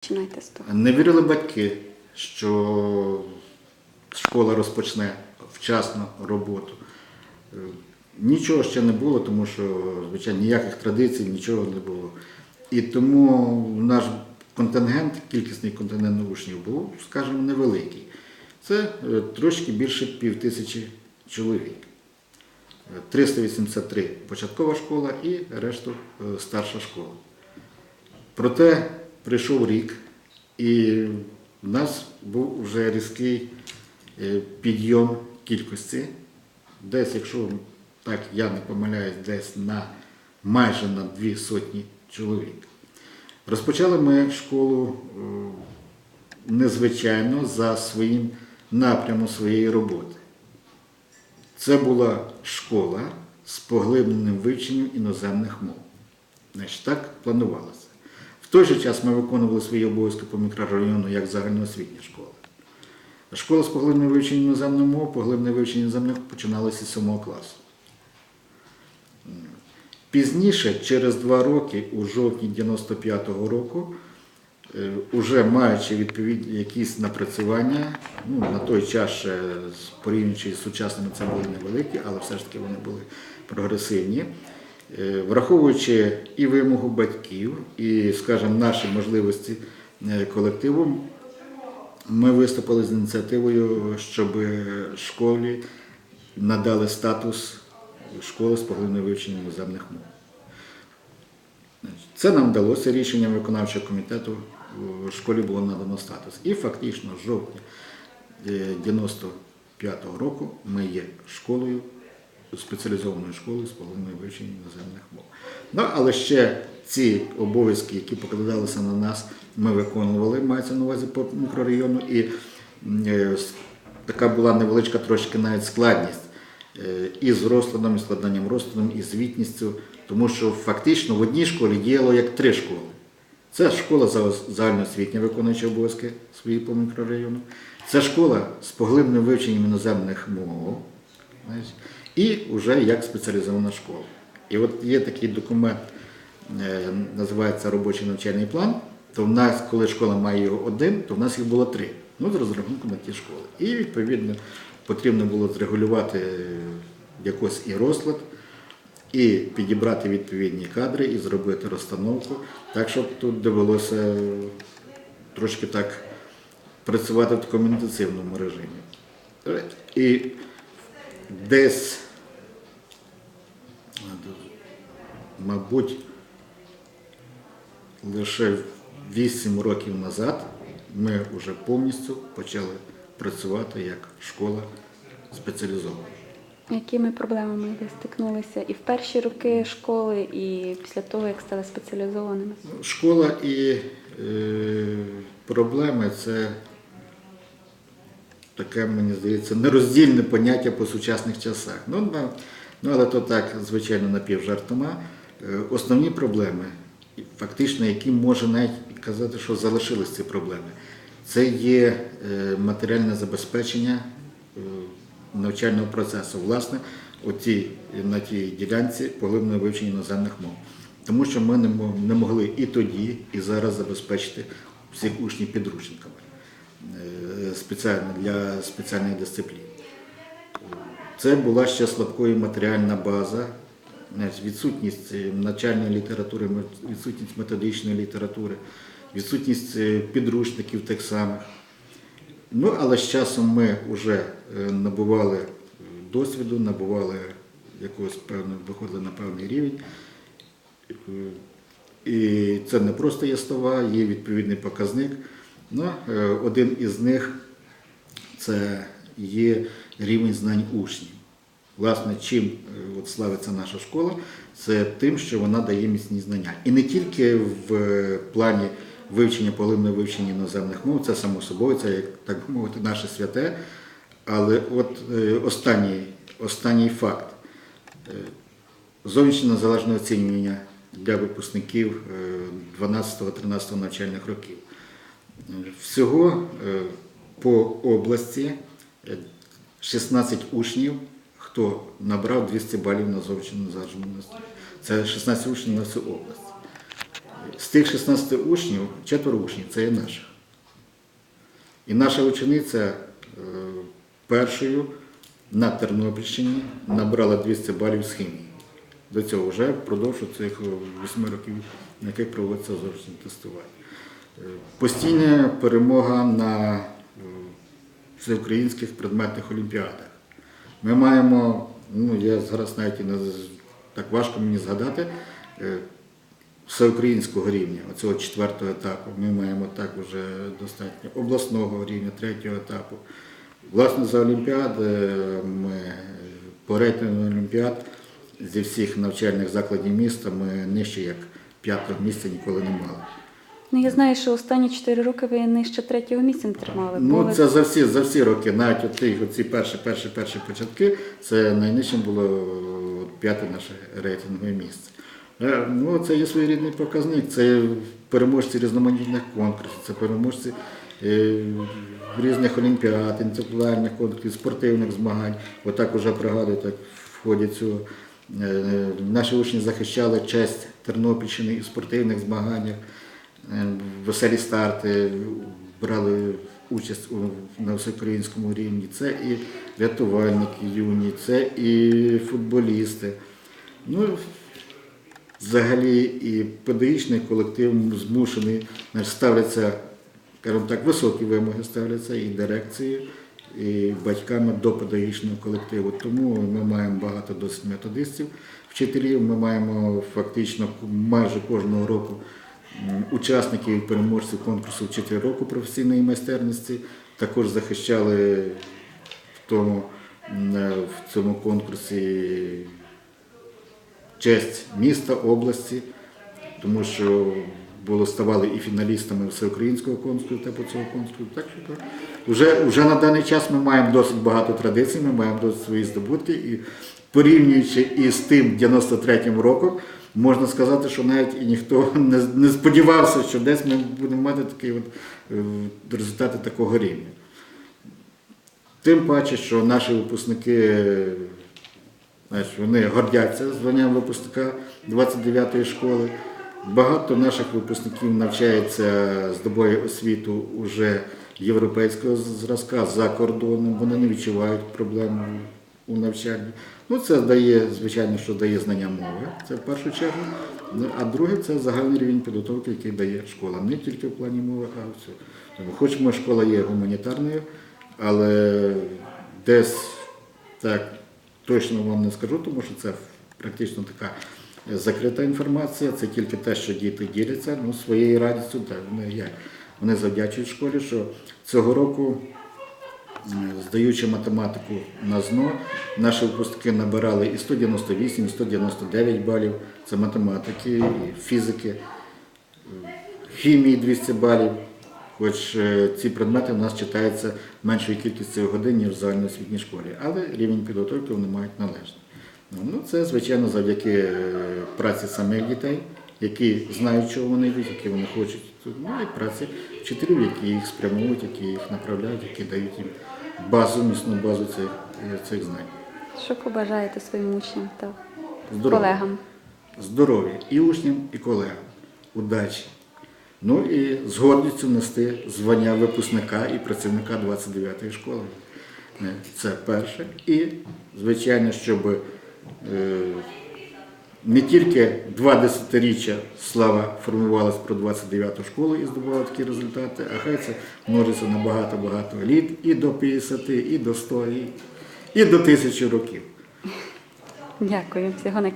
Починайте з того. Не вірили батьки, що школа розпочне вчасно роботу. Е, Нічого ще не було, тому що, звичайно, ніяких традицій, нічого не було. І тому наш контингент, кількісний контингент учнів був, скажімо, невеликий. Це е, трошки більше пів тисячі чоловік. Е, 383 початкова школа і решту е, старша школа. Проте прийшов рік, і в нас був вже різкий е, підйом кількості. Десь, якщо так я не помиляюсь, десь на майже на дві сотні чоловік. Розпочали ми школу е, незвичайно за своїм напрямом своєї роботи. Це була школа з поглибленим вивченням іноземних мов. Значить, так планувалося. Той же час ми виконували свої обов'язки по мікрорайону як загальноосвітня школа. Школа з поглибленим вивченням іноземних мов, поглиблене вивчення іноземних починалося з 7 класу. Пізніше, через два роки, у жовтні 95-го року, е, уже маючи відповідні якісь напрацювання, ну, на той час ще порівнюючи з сучасними це були невеликі, але все ж таки вони були прогресивні. Е, Враховуючи і вимогу батьків, і, скажімо, наші можливості е, колективу, ми виступили з ініціативою, щоб школі надали статус школи з поглибленим вивченням іноземних мов. Це нам вдалося рішенням виконавчого комітету. в Школі було надано статус. І фактично з жовтня 95-го року ми є школою, спеціалізованою школою з поглибленим вивченням іноземних мов. Ну, але ще ці обов'язки, які покладалися на нас, ми виконували, мається на увазі по мікрорайону. І е, така була невеличка трошки навіть складність е, і з розкладом, і складанням розкладом, і звітністю, тому що фактично в одній школі діяло як три школи. Це школа загальноосвітня, виконуючи обов'язки свої по мікрорайону. Це школа з поглибленим вивченням іноземних мов. І вже як спеціалізована школа. І от є такий документ, е, називається робочий навчальний план. То в нас, коли школа має його один, то в нас їх було три. Ну, з розрахунком на ті школи. І відповідно потрібно було зрегулювати е, якось і розклад, і підібрати відповідні кадри, і зробити розстановку. Так, щоб тут довелося трошки так працювати в такому інтенсивному режимі. І десь, мабуть, лише 8 років назад ми вже повністю почали працювати як школа спеціалізована. Якими проблемами ви стикнулися і в перші роки школи, і після того, як стали спеціалізованими? Школа і е, проблеми це таке, мені здається, нероздільне поняття по сучасних часах. Ну, ну але то так, звичайно, напівжартома. Е, основні проблеми, фактично, які можна навіть казати, що залишились ці проблеми, це є е, матеріальне забезпечення е, навчального процесу. Власне, оці, на тій ділянці поглиблене вивчення іноземних мов. Тому що ми не могли і тоді, і зараз забезпечити всіх учнів підручниками спеціально для спеціальних дисциплін. Це була ще слабкою матеріальна база, відсутність е, навчальної літератури, відсутність методичної літератури, відсутність е, підручників тих самих. Ну, але з часом ми вже е, набували е, досвіду, набували якогось певного, виходили на певний рівень. Е, І це не просто є слова, є відповідний показник. Ну, е, один із них це є рівень знань учнів. Власне, чим е, от славиться наша школа, це тим, що вона дає міцні знання. І не тільки в е, плані вивчення, поглибленого вивчення іноземних мов, це само собою, це, як так би мовити, наше святе. Але от останній, останній факт. Зовнішнє незалежне оцінювання для випускників е, 12-13 навчальних років. Е, Всього е, по області е, 16 учнів, хто набрав 200 балів на зовнішнє незалежне. Це 16 учнів на всю область. З тих 16 учнів, четверо учнів це є наших. І наша учениця е, першою на Тернопільщині набрала 200 балів з хімії. До цього вже впродовж цих 8 років, на яких проводиться зовнішнє тестування. Е, Постійна перемога на е, всеукраїнських предметних олімпіадах. Ми маємо, ну я зараз навіть не так важко мені згадати, е, всеукраїнського рівня, оцього четвертого етапу. Ми маємо так вже достатньо обласного рівня, третього етапу. Власне, за Олімпіади ми по рейтингу Олімпіад зі всіх навчальних закладів міста ми нижче як п'ятого місця ніколи не мали. Ну я знаю, що останні 4 роки ви нижче третього місця не тримали. Ну, ви- це за всі, за всі роки, навіть оці, оці перші, перші, перші початки, це найнижчим було п'яте наше рейтингове місце. Е, Ну, це є своєрідний показник, це переможці різноманітних конкурсів, це переможці е, різних олімпіад, інтелектуальних конкурсів, спортивних змагань. Отак уже пригадую, так в ході цього. е, Наші учні захищали честь Тернопільщини і в спортивних змаганнях. Веселі старти брали участь на всеукраїнському рівні. Це і рятувальники юні, це і футболісти. Ну, взагалі і педагогічний колектив змушений ставляться, скажімо так, високі вимоги ставляться і дирекції, і батьками до педагогічного колективу. Тому ми маємо багато досить методистів, вчителів. Ми маємо фактично майже кожного року учасників переможців конкурсу «Вчитель року професійної майстерності. Також захищали в тому е, в цьому конкурсі честь міста, області, тому що було ставали і фіналістами всеукраїнського конкурсу та по цього конкурсу. Так що вже, вже на даний час ми маємо досить багато традицій, ми маємо досить свої здобутки і порівнюючи із тим 93-м роком, можна сказати, що навіть і ніхто не, не сподівався, що десь ми будемо мати такі от, е, результати такого рівня. Тим паче, що наші випускники Знаєш, вони гордяться званням випускника 29-ї школи. Багато наших випускників навчається, здобує освіту уже європейського зразка за кордоном, вони не відчувають проблем у навчанні. Ну, це дає, звичайно, що дає знання мови, це в першу чергу. Ну, а друге це загальний рівень підготовки, який дає школа. Не тільки в плані мови, а в цьому. Тому, хоч моя школа є гуманітарною, але десь так точно вам не скажу, тому що це практично така закрита інформація. Це тільки те, що діти діляться ну, своєю радістю. Так, вони, як? вони завдячують школі, що цього року, здаючи математику на ЗНО, наші випускники набирали і 198, і 199 балів. Це математики, і фізики, хімії 200 балів. Хоч е, ці предмети в нас читаються меншою кількістю годин, ніж в загальноосвітній школі, але рівень підготовки вони мають належний. Ну, це, звичайно, завдяки е, праці самих дітей, які знають, чого вони йдуть, які вони хочуть. Ну і праці вчителів, які їх спрямовують, які їх направляють, які дають їм базу, міцну базу цих, е, цих знань. Що побажаєте своїм учням та Здоров'я. колегам? здоров'я і учням, і колегам, удачі. Ну і з гордістю нести звання випускника і працівника 29-ї школи. Е, Це перше. І, звичайно, щоб е, не тільки два десятиріччя слава формувалась про 29-ту школу і здобувала такі результати, а хай це множиться на багато-багато літ і до 50, і до 100, і, і до 1000 років. Дякую, всього найкращого.